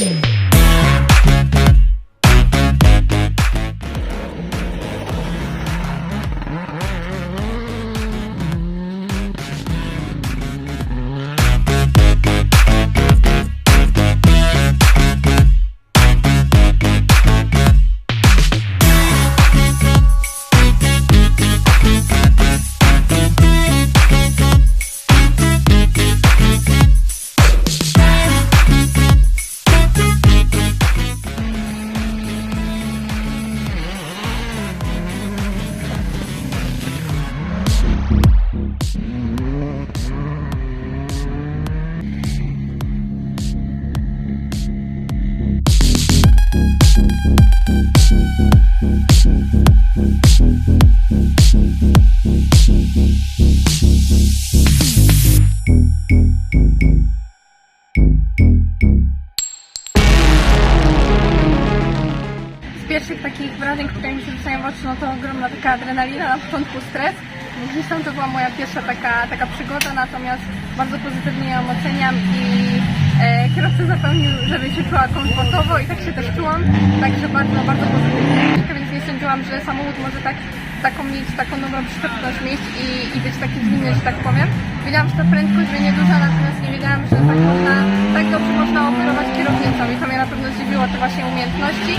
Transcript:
Yeah. Pierwszych takich wrażeń, które mi się rzucają w oczy, no to ogromna taka adrenalina, na początku stres. Gdzieś tam to była moja pierwsza taka, taka przygoda, natomiast bardzo pozytywnie ją oceniam i kierowca zapewnił, żebym się czuła komfortowo i tak się też czułam, także bardzo, bardzo pozytywnie. Więc nie sądziłam, że samochód może tak, taką mieć, taką dobrą przyczepność mieć i, i być taki zwinny, że tak powiem. Wiedziałam, że ta prędkość będzie duża, natomiast nie wiedziałam, że tak można, tak dobrze można operować kierownicą i to mnie na pewno zdziwiło te właśnie umiejętności.